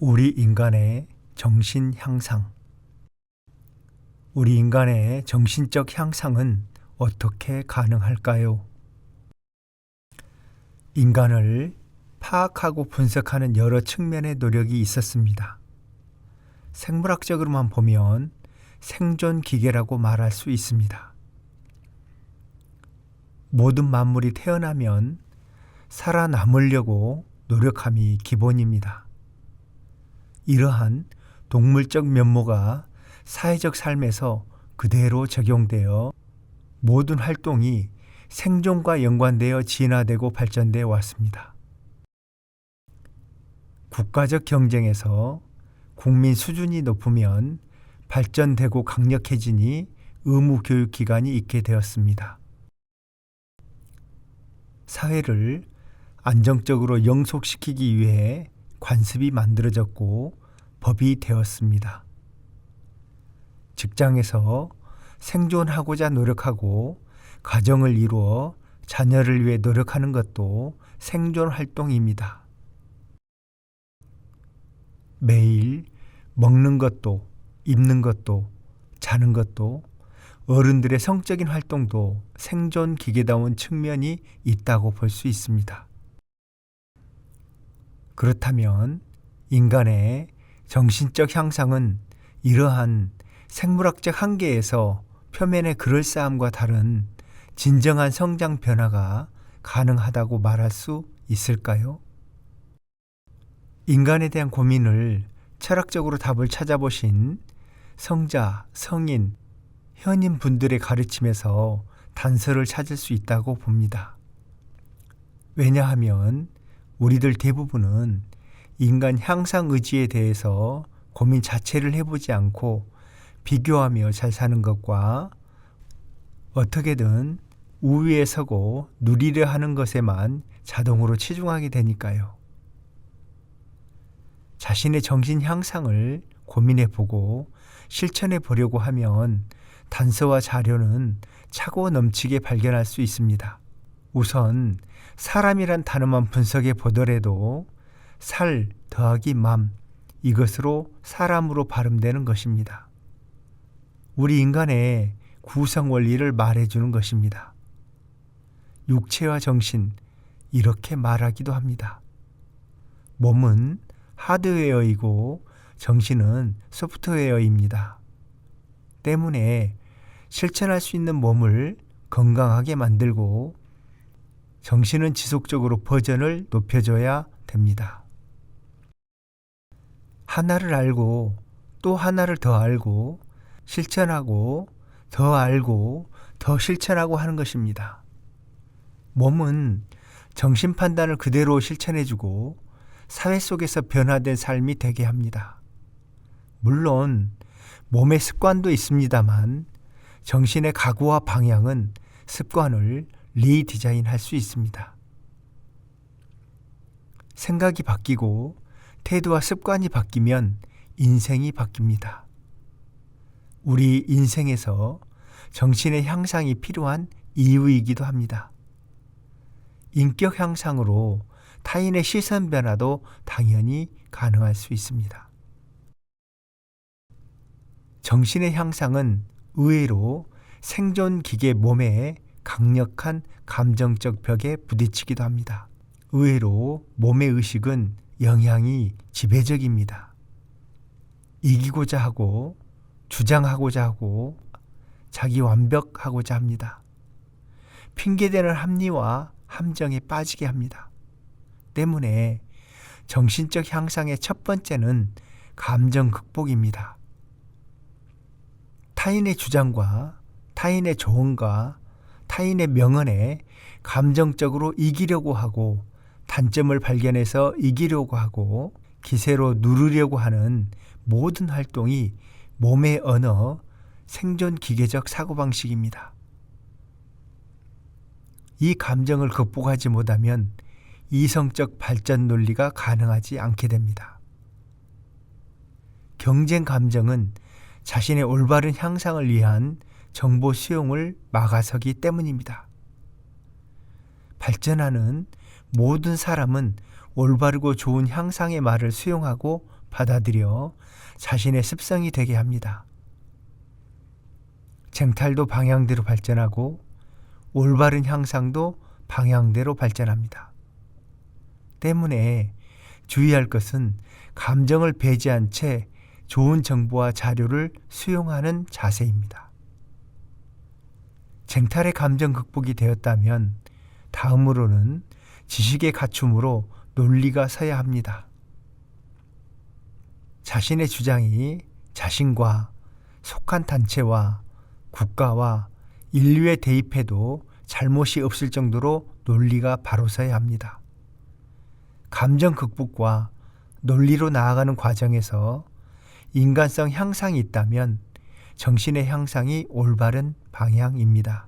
우리 인간의 정신 향상. 우리 인간의 정신적 향상은 어떻게 가능할까요? 인간을 파악하고 분석하는 여러 측면의 노력이 있었습니다. 생물학적으로만 보면 생존 기계라고 말할 수 있습니다. 모든 만물이 태어나면 살아남으려고 노력함이 기본입니다. 이러한 동물적 면모가 사회적 삶에서 그대로 적용되어 모든 활동이 생존과 연관되어 진화되고 발전되어 왔습니다. 국가적 경쟁에서 국민 수준이 높으면 발전되고 강력해지니 의무 교육 기관이 있게 되었습니다. 사회를 안정적으로 영속시키기 위해 관습이 만들어졌고 법이 되었습니다. 직장에서 생존하고자 노력하고 가정을 이루어 자녀를 위해 노력하는 것도 생존 활동입니다. 매일 먹는 것도 입는 것도 자는 것도 어른들의 성적인 활동도 생존 기계다운 측면이 있다고 볼 수 있습니다. 그렇다면 인간의 정신적 향상은 이러한 생물학적 한계에서 표면의 그럴싸함과 다른 진정한 성장 변화가 가능하다고 말할 수 있을까요? 인간에 대한 고민을 철학적으로 답을 찾아보신 성자, 성인, 현인 분들의 가르침에서 단서를 찾을 수 있다고 봅니다. 왜냐하면 우리들 대부분은 인간 향상 의지에 대해서 고민 자체를 해보지 않고 비교하며 잘 사는 것과 어떻게든 우위에 서고 누리려 하는 것에만 자동으로 치중하게 되니까요. 자신의 정신 향상을 고민해 보고 실천해 보려고 하면 단서와 자료는 차고 넘치게 발견할 수 있습니다. 우선 사람이란 단어만 분석해 보더라도 살 더하기 맘 이것으로 사람으로 발음되는 것입니다. 우리 인간의 구성 원리를 말해 주는 것입니다. 육체와 정신 이렇게 말하기도 합니다. 몸은 하드웨어이고 정신은 소프트웨어입니다. 때문에 실천할 수 있는 몸을 건강하게 만들고 정신은 지속적으로 버전을 높여줘야 됩니다. 하나를 알고 또 하나를 더 알고 실천하고 더 알고 더 실천하고 하는 것입니다. 몸은 정신 판단을 그대로 실천해주고 사회 속에서 변화된 삶이 되게 합니다. 물론 몸의 습관도 있습니다만 정신의 각오와 방향은 습관을 리디자인 할 수 있습니다. 생각이 바뀌고 태도와 습관이 바뀌면 인생이 바뀝니다. 우리 인생에서 정신의 향상이 필요한 이유이기도 합니다. 인격 향상으로 타인의 시선 변화도 당연히 가능할 수 있습니다. 정신의 향상은 의외로 생존 기계 몸에 강력한 감정적 벽에 부딪히기도 합니다. 의외로 몸의 의식은 영향이 지배적입니다. 이기고자 하고 주장하고자 하고 자기 완벽하고자 합니다. 핑계대는 합리와 함정에 빠지게 합니다. 때문에 정신적 향상의 첫 번째는 감정 극복입니다. 타인의 주장과 타인의 조언과 타인의 명언에 감정적으로 이기려고 하고 단점을 발견해서 이기려고 하고 기세로 누르려고 하는 모든 활동이 몸의 언어, 생존 기계적 사고방식입니다. 이 감정을 극복하지 못하면 이성적 발전 논리가 가능하지 않게 됩니다. 경쟁 감정은 자신의 올바른 향상을 위한 정보 수용을 막아서기 때문입니다. 발전하는 모든 사람은 올바르고 좋은 향상의 말을 수용하고 받아들여 자신의 습성이 되게 합니다. 쟁탈도 방향대로 발전하고 올바른 향상도 방향대로 발전합니다. 때문에 주의할 것은 감정을 배제한 채 좋은 정보와 자료를 수용하는 자세입니다. 쟁탈의 감정 극복이 되었다면 다음으로는 지식의 갖춤으로 논리가 서야 합니다. 자신의 주장이 자신과 속한 단체와 국가와 인류에 대입해도 잘못이 없을 정도로 논리가 바로 서야 합니다. 감정 극복과 논리로 나아가는 과정에서 인간성 향상이 있다면 정신의 향상이 올바른 방향입니다.